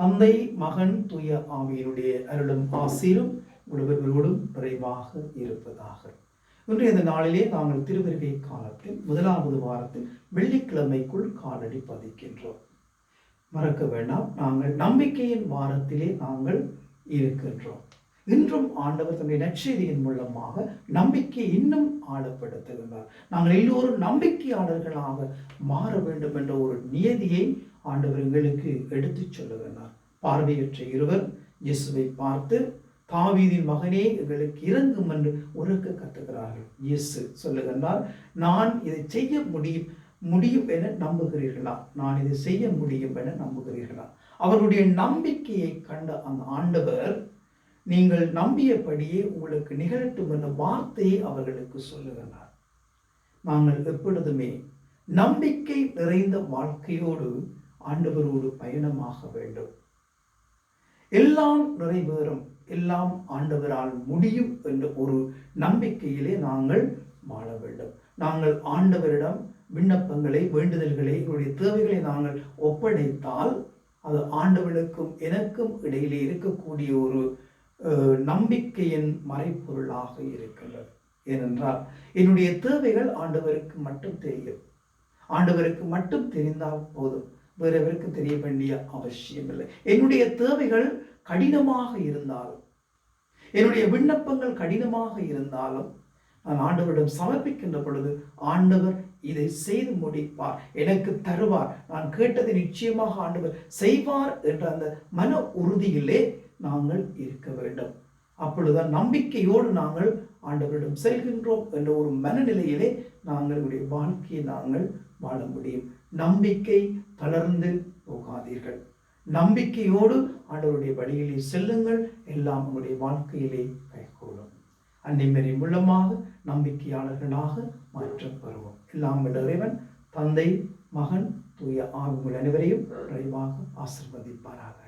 தந்தை மகன் தூய ஆவியினுடைய அருளும் ஆசீரும் ஒருவர்களோடும் நிறைவாக இருப்பதாக. இன்றைய இந்த நாளிலே நாங்கள் திருவருகை காலத்தில் முதலாவது வாரத்தில் வெள்ளிக்கிழமைக்குள் காலடி பதிக்கின்றோம். மறக்க வேண்டாம் நாங்கள் நம்பிக்கையின் வாரத்திலே நாங்கள் இருக்கின்றோம். இன்றும் ஆண்டவர் தன்னுடைய நற்செய்தியின் மூலமாக நம்பிக்கை இன்னும் ஆழப்படுத்துகின்றார். நாங்கள் எல்லோரும் நம்பிக்கையாளர்களாக மாற வேண்டும் என்ற ஒரு நியதியை ஆண்டவர் எங்களுக்கு எடுத்துச் சொல்லுகின்றார். பார்வையற்ற இருவர் இயேசுவை பார்த்து தாவீதின் மகனே எங்களுக்கு இறங்கும் என்று உறக்க கத்துகிறார்கள். இயேசு சொல்லுகின்றார் நான் இதை செய்ய முடியும் முடியும் என நம்புகிறீர்களா? நான் இதை செய்ய முடியும் என நம்புகிறீர்களா? அவருடைய நம்பிக்கையை கண்ட அந்த ஆண்டவர் நீங்கள் நம்பியபடியே உங்களுக்கு நிகழட்டும் என்ற வார்த்தையை அவர்களுக்கு சொல்லுகிறார் நாங்கள் எப்பொழுதுமே நம்பிக்கை நிறைந்த வாழ்க்கையோடு ஆண்டவரோடு பயணமாக வேண்டும். எல்லாம் நிறைவேறும் எல்லாம் ஆண்டவரால் முடியும் என்ற ஒரு நம்பிக்கையிலே நாங்கள் வாழ வேண்டும். நாங்கள் ஆண்டவரிடம் விண்ணப்பங்களை வேண்டுதல்களை எங்களுடைய தேவைகளை நாங்கள் ஒப்படைத்தால் அது ஆண்டவனுக்கும் எனக்கும் இடையிலே இருக்கக்கூடிய ஒரு நம்பிக்கையின் மறைப்பொருளாக இருக்கின்றது. ஏனென்றால் என்னுடைய தேவைகள் ஆண்டவருக்கு மட்டும் தெரியும். ஆண்டவருக்கு மட்டும் தெரிந்தால் போதும். வேறவருக்கு தெரிய வேண்டிய அவசியம் இல்லை என்னுடைய தேவைகள் கடினமாக இருந்தாலும் என்னுடைய விண்ணப்பங்கள் கடினமாக இருந்தாலும் நான் ஆண்டவரிடம் சமர்ப்பிக்கின்ற பொழுது ஆண்டவர் இதை செய்து முடிப்பார் எனக்கு தருவார். நான் கேட்டதை நிச்சயமாக ஆண்டவர் செய்வார் என்ற அந்த மன உறுதியிலே நாங்கள் இருக்க வேண்டும். அப்பொழுதுதான் நம்பிக்கையோடு நாங்கள் ஆண்டவரிடம் செல்கின்றோம் என்ற ஒரு மனநிலையிலே நாங்கள் வாழ்க்கையை நாங்கள் வாழ முடியும். நம்பிக்கை தளர்ந்து போகாதீர்கள். நம்பிக்கையோடு ஆண்டவருடைய வழியிலே செல்லுங்கள். எல்லாம் உங்களுடைய வாழ்க்கையிலே கைகூடும். அன்னைமரி மூலமாக நம்பிக்கையாளர்களாக மாற்றம் பெறுவோம். எல்லாம் இறைவன் தந்தை மகன் தூய ஆகும் அனைவரையும் விரைவாக ஆசிர்வதிப்பாராக.